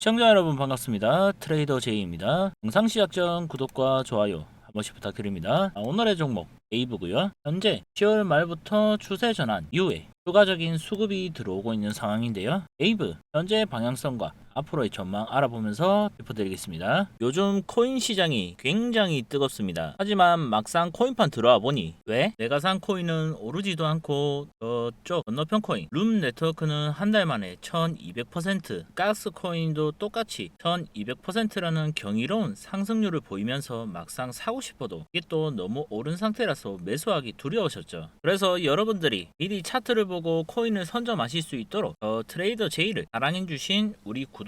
시청자 여러분 반갑습니다. 트레이더 제이입니다. 영상 시작 전 구독과 좋아요 한 번씩 부탁드립니다. 아, 오늘의 종목 에이브고요. 현재 10월 말부터 추세 전환 이후에 추가적인 수급이 들어오고 있는 상황인데요. 에이브 현재 방향성과 앞으로의 전망 알아보면서 짚어드리겠습니다. 요즘 코인 시장이 굉장히 뜨겁습니다. 하지만 막상 코인판 들어와 보니 왜? 내가 산 코인은 오르지도 않고 저쪽 건너편 코인 룸 네트워크는 한 달 만에 1200% 가스 코인도 똑같이 1200%라는 경이로운 상승률을 보이면서 막상 사고 싶어도 이게 또 너무 오른 상태라서 매수하기 두려우셨죠. 그래서 여러분들이 미리 차트를 보고 코인을 선점하실 수 있도록 저 트레이더 제이를 사랑해 주신 우리 구독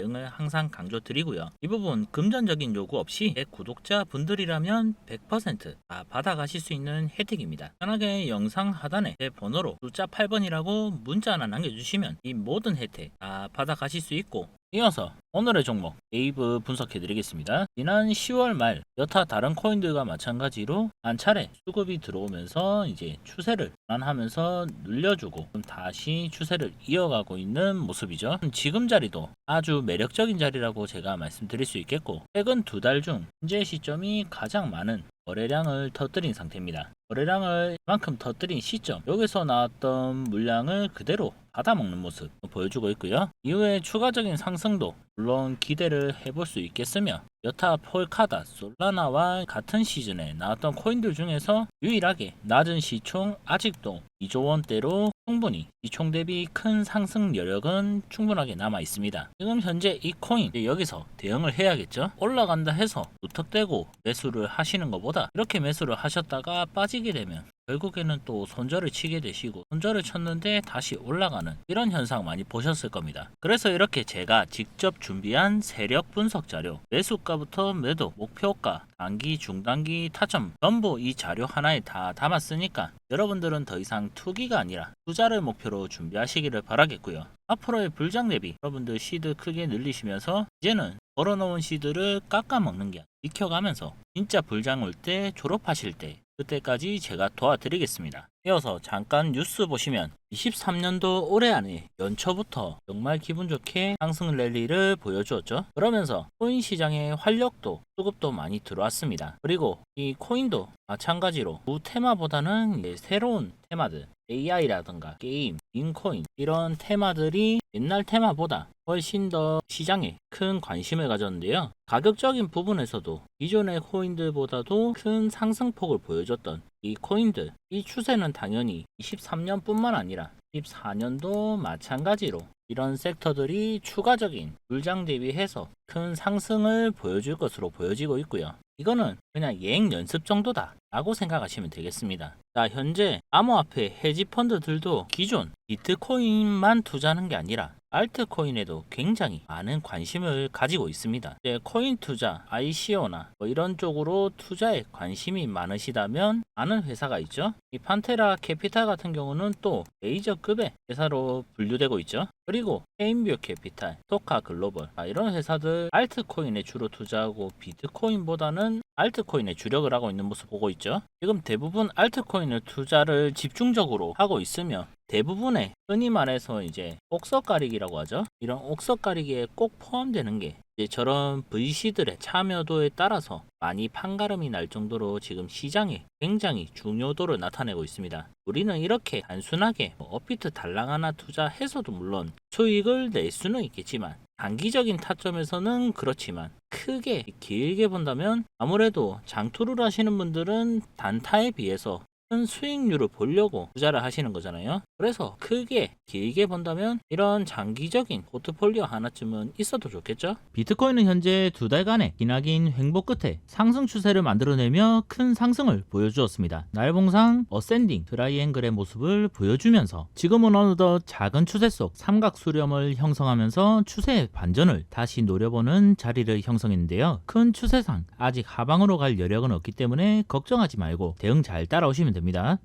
응을 항상 강조드리고요. 이 부분 금전적인 요구 없이 제 구독자 분들이라면 100%다 받아 가실 수 있는 혜택입니다. 편하게 영상 하단에 제 번호로 숫자 8번이라고 문자 하나 남겨주시면 이 모든 혜택 다 받아 가실 수 있고 이어서 오늘의 종목 에이브 분석해 드리겠습니다. 지난 10월 말 여타 다른 코인들과 마찬가지로 한 차례 수급이 들어오면서 이제 추세를 전환하면서 늘려주고 좀 다시 추세를 이어가고 있는 모습이죠. 지금 자리도 아주 매력적인 자리라고 제가 말씀드릴 수 있겠고 최근 두 달 중 현재 시점이 가장 많은 거래량을 터뜨린 상태입니다. 거래량을 이만큼 터뜨린 시점 여기서 나왔던 물량을 그대로 받아먹는 모습 보여주고 있고요. 이후에 추가적인 상승도 물론 기대를 해볼 수 있겠으며 여타 폴카다, 솔라나와 같은 시즌에 나왔던 코인들 중에서 유일하게 낮은 시총 아직도 2조 원대로 충분히 시총 대비 큰 상승 여력은 충분하게 남아 있습니다. 지금 현재 이 코인 여기서 대응을 해야겠죠. 올라간다 해서 무턱대고 매수를 하시는 것보다 이렇게 매수를 하셨다가 빠지게 되면 결국에는 또 손절을 치게 되시고 손절을 쳤는데 다시 올라가는 이런 현상 많이 보셨을 겁니다. 그래서 이렇게 제가 직접 준비한 세력 분석 자료 매수가부터 매도 목표가 단기 중단기 타점 전부 이 자료 하나에 다 담았으니까 여러분들은 더 이상 투기가 아니라 투자를 목표로 준비하시기를 바라겠고요. 앞으로의 불장 대비 여러분들 시드 크게 늘리시면서 이제는 걸어놓은 시드를 깎아먹는 게 익혀가면서 진짜 불장 올 때 졸업하실 때 그때까지 제가 도와드리겠습니다. 이어서 잠깐 뉴스 보시면 23년도 올해 안에 연초부터 정말 기분 좋게 상승 랠리를 보여주었죠. 그러면서 코인 시장의 활력도 수급도 많이 들어왔습니다. 그리고 이 코인도 마찬가지로 두 테마보다는 새로운 테마들 AI라든가 게임, 인코인 이런 테마들이 옛날 테마보다 훨씬 더 시장에 큰 관심을 가졌는데요. 가격적인 부분에서도 기존의 코인들보다도 큰 상승폭을 보여줬던 이 코인들, 이 추세는 당연히 23년뿐만 아니라 24년도 마찬가지로 이런 섹터들이 추가적인 물장 대비해서 큰 상승을 보여줄 것으로 보여지고 있고요. 이거는 그냥 예행 연습 정도다 라고 생각하시면 되겠습니다. 자, 현재 암호화폐 헤지 펀드들도 기존 비트코인만 투자하는 게 아니라 알트코인에도 굉장히 많은 관심을 가지고 있습니다. 이제 코인 투자, ICO나 뭐 이런 쪽으로 투자에 관심이 많으시다면 아는 회사가 있죠. 이 판테라 캐피탈 같은 경우는 또 메이저급의 회사로 분류되고 있죠. 그리고 페인뷰 캐피탈, 토카 글로벌 아, 이런 회사들 알트코인에 주로 투자하고 비트코인보다는 알트코인에 주력을 하고 있는 모습 보고 있죠. 지금 대부분 알트코인을 투자를 집중적으로 하고 있으며 대부분의 흔히 말해서 이제 옥석 가리기라고 하죠. 이런 옥석 가리기에 꼭 포함되는 게 이제 저런 VC들의 참여도에 따라서 많이 판가름이 날 정도로 지금 시장에 굉장히 중요도를 나타내고 있습니다. 우리는 이렇게 단순하게 뭐 업비트 달랑 하나 투자해서도 물론 수익을 낼 수는 있겠지만 단기적인 타점에서는 그렇지만 크게 길게 본다면 아무래도 장투를 하시는 분들은 단타에 비해서 큰 수익률을 보려고 투자를 하시는 거잖아요. 그래서 크게 길게 본다면 이런 장기적인 포트폴리오 하나쯤은 있어도 좋겠죠? 비트코인은 현재 두 달간의 기나긴 횡보 끝에 상승 추세를 만들어내며 큰 상승을 보여주었습니다. 날봉상 어센딩 트라이앵글의 모습을 보여주면서 지금은 어느덧 작은 추세 속 삼각 수렴을 형성하면서 추세의 반전을 다시 노려보는 자리를 형성했는데요. 큰 추세상 아직 하방으로 갈 여력은 없기 때문에 걱정하지 말고 대응 잘 따라오시면 됩니다.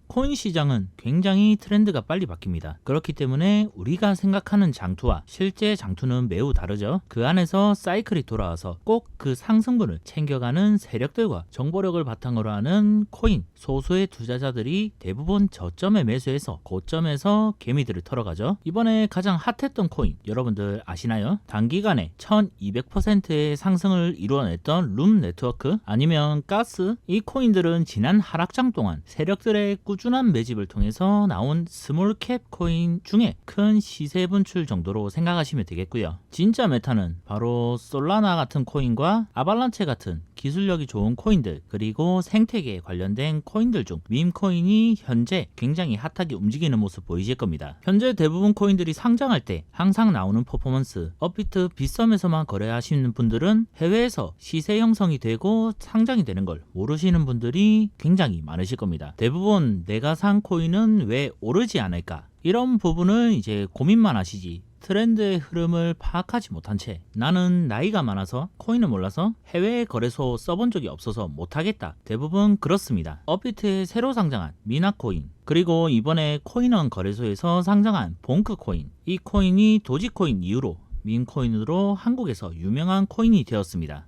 코인 시장은 굉장히 트렌드가 빨리 바뀝니다. 그렇기 때문에 우리가 생각하는 장투와 실제 장투는 매우 다르죠. 그 안에서 사이클이 돌아와서 꼭 그 상승분을 챙겨가는 세력들과 정보력을 바탕으로 하는 코인 소수의 투자자들이 대부분 저점에 매수해서 고점에서 개미들을 털어가죠. 이번에 가장 핫했던 코인 여러분들 아시나요? 단기간에 1200%의 상승을 이루어냈던 룸 네트워크 아니면 가스 이 코인들은 지난 하락장 동안 세력 들의 꾸준한 매집을 통해서 나온 스몰캡 코인 중에 큰 시세 분출 정도로 생각하시면 되겠고요. 진짜 메타는 바로 솔라나 같은 코인과 아발란체 같은 기술력이 좋은 코인들 그리고 생태계에 관련된 코인들 중 밈코인이 현재 굉장히 핫하게 움직이는 모습 보이실 겁니다. 현재 대부분 코인들이 상장할 때 항상 나오는 퍼포먼스 업비트 빗썸에서만 거래하시는 분들은 해외에서 시세 형성이 되고 상장이 되는 걸 모르시는 분들이 굉장히 많으실 겁니다. 대부분 내가 산 코인은 왜 오르지 않을까 이런 부분을 이제 고민만 하시지 트렌드의 흐름을 파악하지 못한 채 나는 나이가 많아서 코인을 몰라서 해외 거래소 써본 적이 없어서 못하겠다. 대부분 그렇습니다. 업비트에 새로 상장한 미나코인 그리고 이번에 코인원 거래소에서 상장한 봉크코인 이 코인이 도지코인 이후로 민코인으로 한국에서 유명한 코인이 되었습니다.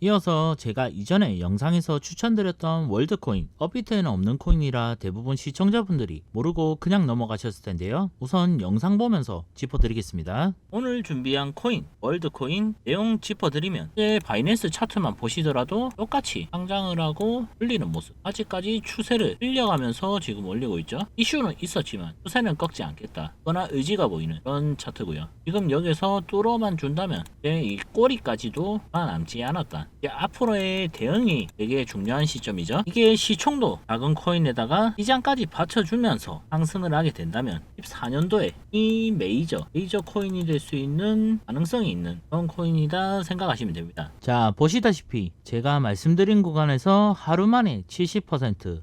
이어서 제가 이전에 영상에서 추천드렸던 월드코인, 업비트에는 없는 코인이라 대부분 시청자분들이 모르고 그냥 넘어가셨을 텐데요. 우선 영상 보면서 짚어드리겠습니다. 오늘 준비한 코인, 월드코인 내용 짚어드리면 이제 바이낸스 차트만 보시더라도 똑같이 상장을 하고 흘리는 모습 아직까지 추세를 흘려가면서 지금 올리고 있죠 이슈는 있었지만 추세는 꺾지 않겠다 그러나 의지가 보이는 그런 차트고요 지금 여기서 뚫어만 준다면 이제 이 꼬리까지도 남지 않았다 앞으로의 대응이 되게 중요한 시점이죠 이게 시 시총도 작은 코인에다가 시장까지 받쳐주면서 상승을 하게 된다면 14년도에 이 메이저 메이저 코인이 될 수 있는 가능성이 있는 그런 코인이다 생각하시면 됩니다. 자, 보시다시피 제가 말씀드린 구간에서 하루 만에 70%,